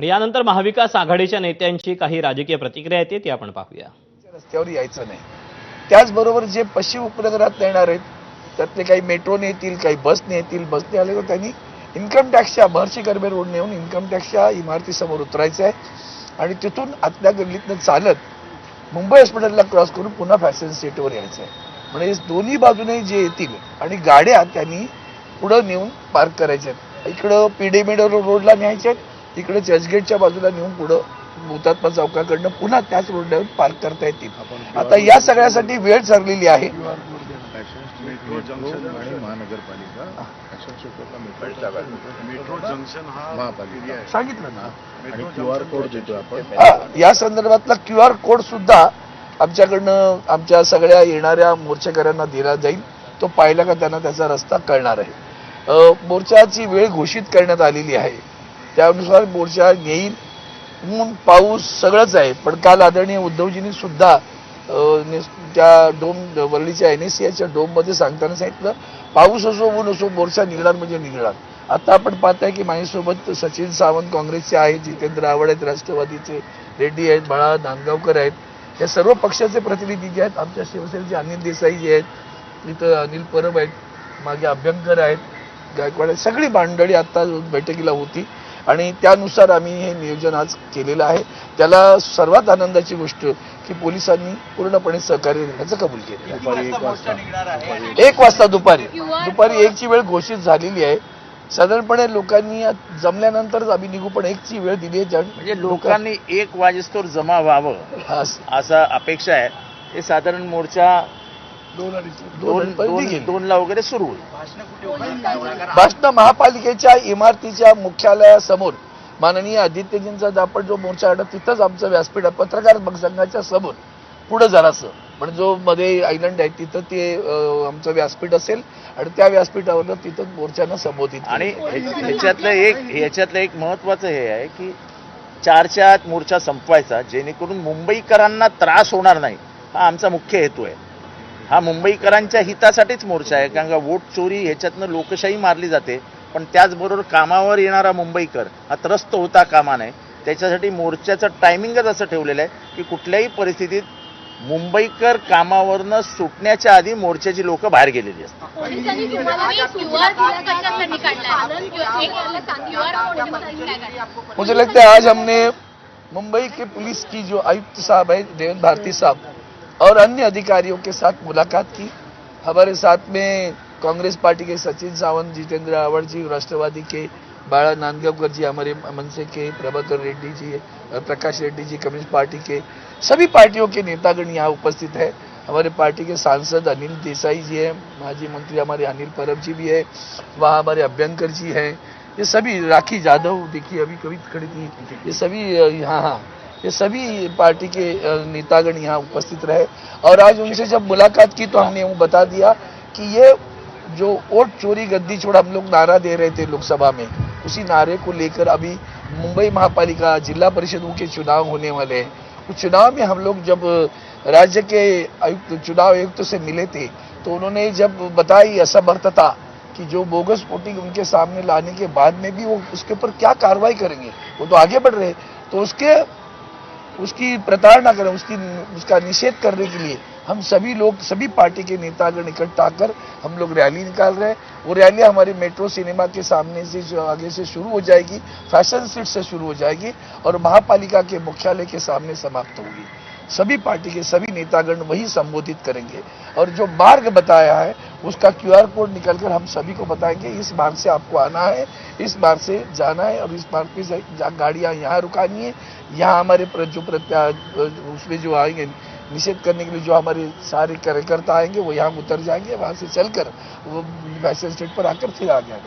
आणि यानंतर महाविकास आघाडीच्या नेत्यांची काही राजकीय प्रतिक्रिया येते ती आपण पाहूया. रस्त्यावर यायचं नाही. त्याचबरोबर जे पश्चिम उपनगरात येणार आहेत त्यातले काही मेट्रोने येतील काही बसने येतील बसने आले तर त्यांनी इन्कम टॅक्सच्या महर्षी कर्बे रोड नेऊन इन्कम टॅक्सच्या इमारतीसमोर उतरायचं आहे. आणि तिथून आतल्या गल्लीतनं चालत मुंबई हॉस्पिटलला क्रॉस करून पुन्हा फॅशन स्टेटवर यायचं आहे. म्हणजे दोन्ही बाजूने जे येतील आणि गाड्या त्यांनी पुढं नेऊन पार्क करायच्या आहेत. इकडं पीडी रोडला न्यायच्या आहेत इकडे चर्चगेटच्या बाजूला नेऊन पुढं हुतात्मा चौकाकडनं पुन्हा त्याच रोडला येऊन पार्क करता येतील. आता या सगळ्यासाठी वेळ ठरलेली आहे. मेट्रो जंक्शन आणि महानगरपालिका. अशा क्षेत्रातला मेट्रो जंक्शन हा महापालिका. आहे. सांगितलं ना. आणि क्यू आर कोड देतो आपण. हा या संदर्भातला क्यू आर कोड सुद्धा आमच्याकडनं आमच्या सगळ्या येणाऱ्या मोर्चेकऱ्यांना दिला जाईल. तो पाहिला का त्यांना त्याचा रस्ता कळणार आहे. मोर्चाची वेळ घोषित करण्यात आलेली आहे. त्यानुसार मोर्चा घेईल ऊन पाऊस सगळंच आहे. पण काल आदरणीय उद्धवजींनी सुद्धा त्या डोम वर्लीच्या एन एस सीच्या डोममध्ये सांगताना सांगितलं पाऊस असो ऊन असो मोर्चा निघणार म्हणजे निघणार. आता आपण पाहताय की माझ्यासोबत सचिन सावंत काँग्रेसचे आहेत जितेंद्र आव्हाड आहेत राष्ट्रवादीचे रेड्डी आहेत बाळा नांदगावकर आहेत. या सर्व पक्षाचे प्रतिनिधी जे आहेत आमच्या शिवसेनेचे अनिल देसाई जे आहेत इथं अनिल परब आहेत मागे अभ्यंकर आहेत गायकवाड आहेत सगळी मंडळी आत्ता बैठकीला होती. आणि त्यानुसार आम्ही हे नियोजन आज केलेलं आहे. त्याला सर्वात आनंदाची गोष्ट की पोलिसांनी पूर्णपणे सहकार्य देण्याचं कबूल केलं दुपारी एक वाजता. एक वाजता दुपारी दुपारी. एकची वेळ घोषित झालेली आहे. साधारणपणे लोकांनी आज जमल्यानंतरच आम्ही निघू पण एकची वेळ दिली आहे. म्हणजे लोकांनी एक वाजेस्तोर जमा व्हावं असा अपेक्षा आहे. हे साधारण मोर्चा दोन. दोनला वगैरे सुरू होईल. भाषण महापालिकेच्या इमारतीच्या मुख्यालयासमोर. माननीय आदित्यजींचा आपण जो मोर्चा काढला तिथंच आमचं व्यासपीठ आहे. पत्रकार मग संघाच्या समोर. पुढं जरासं. पण जो मध्ये आयलंड आहे तिथं ते आमचं व्यासपीठ असेल आणि त्या व्यासपीठावरनं तिथं मोर्चानं संबोधित. आणि हे- ह्याच्यातलं एक ह्याच्यातलं एक महत्वाचं हे आहे की चारच्या आत मोर्चा संपवायचा जेणेकरून मुंबईकरांना त्रास होणार नाही. हा आमचा मुख्य हेतू आहे. हा मुंबईकरांच्या हितासाठीच मोर्चा आहे कारण का वोट चोरी ह्याच्यातनं लोकशाही मारली जाते पण त्याचबरोबर कामावर येणारा मुंबईकर हा त्रस्त होता कामा नये. त्याच्यासाठी मोर्चाचं टायमिंगच असं ठेवलेलं आहे की कुठल्याही परिस्थितीत मुंबईकर कामावरनं सुटण्याच्या आधी मोर्चाची लोक बाहेर गेलेली असतात. मुझे लगता है आज हमने मुंबई के पुलिस की जो आयुक्त साहब है देवेंद्र भारती साहब और अन्य अधिकारियों के साथ मुलाकात की। हमारे साथ में कांग्रेस पार्टी के सचिन सावंत जितेंद्र आव्हाड जी राष्ट्रवादी के बाळा नांदगावकर जी हमारे मनसे के प्रभाकर रेड्डी जी अ, प्रकाश रेड्डी जी कम्युनिस्ट पार्टी के सभी पार्टियों के नेतागण यहाँ उपस्थित है। हमारे पार्टी के सांसद अनिल देसाई जी हैं माजी मंत्री हमारे अनिल परब जी भी है वहाँ हमारे अभ्यंकर जी हैं। ये सभी राखी जाधव देखिए अभी कभी खड़ी थी ये सभी यहाँ हाँ। ये सभी पार्टी के नेतागण यहाँ उपस्थित रहे। और आज उनसे जब मुलाकात की तो हमने वो बता दिया कि ये जो वोट चोरी गद्दी छोड़ हम लोग नारा दे रहे थे लोकसभा में, उसी नारे को लेकर अभी मुंबई महापालिका जिला परिषदों के चुनाव होने वाले हैं। उस चुनाव में हम लोग जब राज्य के आयुक्त, चुनाव आयुक्त से मिले थे तो उन्होंने जब बताई असमर्थता कि जो बोगस वोटिंग उनके सामने लाने के बाद में भी वो उसके ऊपर क्या कार्रवाई करेंगे, वो तो आगे बढ़ रहे तो उसके उसकी प्रताड़ना करें, उसकी, उसका निषेध करने के लिए हम सभी लोग, सभी पार्टी के नेतागण इकट्ठा आकर हम लोग रैली निकाल रहे हैं। वो रैली हमारी मेट्रो सिनेमा के सामने से जो आगे से शुरू हो जाएगी, फ़ैशन स्ट्रीट से शुरू हो जाएगी और महापालिका के मुख्यालय के सामने समाप्त होगी। सभी पार्टी के सभी नेतागण वही संबोधित करेंगे। और जो मार्ग बताया है उसका क्यूआर कोड निकलकर हम सभी को बताएँगे, इस मार्ग से आपको आना है, इस मार्ग से जाना है और इस मार्ग से गाड़ियाँ यहाँ रुकानी है। यहाँ हमारे जो प्रत्या, उसमें जो आएँगे निषेध करने के लिए जो हमारे सारे कार्यकर्ता आएँगे वो यहाँ उतर जाएँगे वहाँ से चलकर वो फ़ैशन स्ट्रीट पर आकर फिर आ गया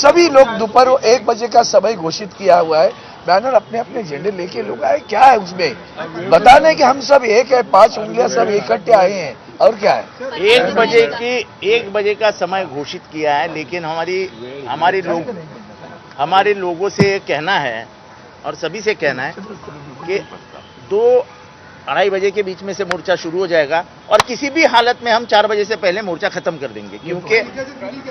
सभी लोग दोपहर एक बजे का समय घोषित किया हुआ है। बैनर अपने अपने झंडे लेके लोग आए क्या है उसमें? बताने कि हम सब एक है पाँच उंगलियाँ सब इकट्ठे आए हैं और क्या है? एक बजे की एक बजे का समय घोषित किया है लेकिन हमारी हमारी लोग हमारे लोगों से कहना है और सभी से कहना है कि दो अढ़ाई बजे के बीच में से मोर्चा शुरू हो जाएगा और किसी भी हालत में हम चार बजे से पहले मोर्चा खत्म कर देंगे क्योंकि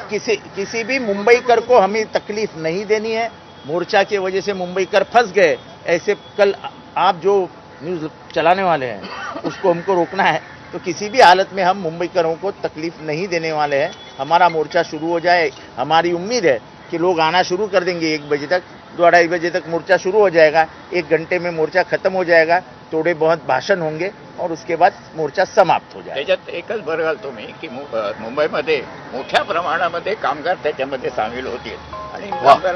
किसी किसी भी मुंबईकर को हमें तकलीफ़ नहीं देनी है। मोर्चा की वजह से मुंबई कर फंस गए। ऐसे कल आप जो न्यूज़ चलाने वाले हैं उसको हमको रोकना है। तो किसी भी हालत में हम मुंबईकरों को तकलीफ़ नहीं देने वाले हैं। हमारा मोर्चा शुरू हो जाए हमारी उम्मीद है कि लोग आना शुरू कर देंगे एक बजे तक। दो अढ़ाई बजे तक मोर्चा शुरू हो जाएगा एक घंटे में मोर्चा खत्म हो जाएगा थोड़े बहुत भाषण होंगे और उसके बाद मोर्चा समाप्त हो जाएगा। त्याच्यात एकच भर घालतो मी की मु- अ, मुंबईमध्ये मोठ्या प्रमाणामध्ये कामगार त्याच्यामध्ये सामील होतील. आणि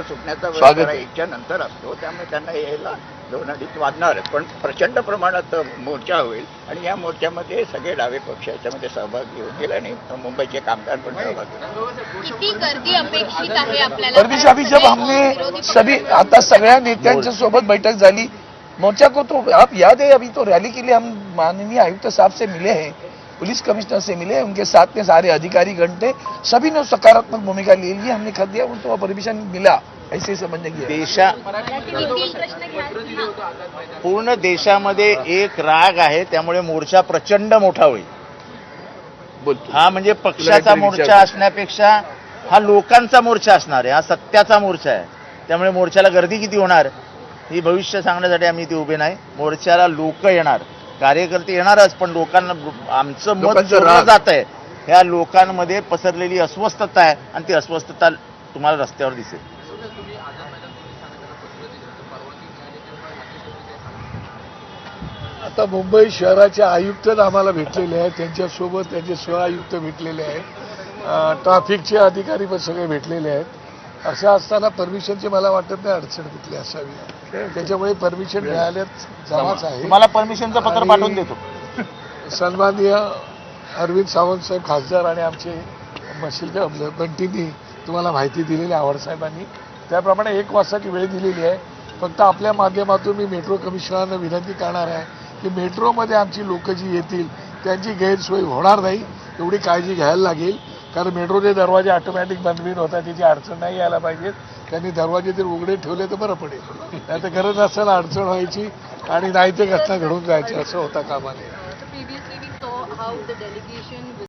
सुटण्याचा वेळ नंतर असतो त्यामुळे त्यांना यायला दोन अडीच वाजणारच पण प्रचंड प्रमाणात मोर्चा होईल आणि या मोर्चामध्ये सगळे डावे पक्ष याच्यामध्ये सहभागी होतील आणि मुंबईचे कामगार पण सहभागी होतील. किती गर्दी अपेक्षित आहे आपल्याला? परमिश अभी जब हमने सभी आता सगळ्या नेत्यांच्या सोबत बैठक झाली. मोर्चा को तो आप याद है अभी तो रैली के लिए हम माननीय आयुक्त साहब से मिले हैं। पुलिस कमिश्नर से मिले उनके साथ में सारे अधिकारी गण थे सभी ने सकारात्मक भूमिका ले ली हमने खत दिया उनको परमिशन मिला ऐसे समझने की। देशा पूर्ण देशामध्ये एक राग आहे त्यामुळे मोर्चा प्रचंड मोठा होईल. हा म्हणजे पक्षाचा मोर्चा. असण्यापेक्षा हा लोकांचा मोर्चा असणार आहे हा सत्याचा मोर्चा आहे त्यामुळे मोर्चाला गर्दी किती होणार ही भविष्य सांगण्यासाठी आम्ही इथे उभे नाही मोर्चाला लोक येणार कार्यकर्ते येणारच पण लोकांना आमचं मत. जात आहे ह्या लोकांमध्ये पसरलेली अस्वस्थता आहे आणि ती अस्वस्थता तुम्हाला रस्त्यावर दिसेल. आता मुंबई शहराचे आयुक्त आम्हाला भेटलेले आहेत. त्यांच्यासोबत त्यांचे सह आयुक्त भेटलेले आहेत. ट्रॅफिकचे अधिकारी पण सगळे भेटलेले आहेत. असं असताना परमिशनची मला वाटत नाही अडचण कुठली असावी. त्याच्यामुळे परमिशन मिळाल्यात जमाच आहे. तुम्हाला परमिशनचं पत्र पाठवून देतो. सन्माननीय अरविंद सावंत साहेब खासदार आणि आमचे मशील बंटींनी तुम्हाला माहिती दिलेली आहे आवड साहेबांनी. त्याप्रमाणे एक वाजताची वेळ दिलेली आहे. फक्त आपल्या माध्यमातून मी मेट्रो कमिशनरना विनंती करणार आहे की मेट्रोमध्ये आमची लोक जी येतील त्यांची गैरसोय होणार नाही. एवढी काळजी घ्यायला लागेल. कारण मेट्रोचे दरवाजे ऑटोमॅटिक बनवीन होता होतात अडचण नाही यायला पाहिजेत त्यांनी दरवाजे जर उघडे ठेवले तर बरं पडेल. नाही तर गरज असेल अडचण व्हायची आणि नाही ते घटना घडून जायची असं होता कामा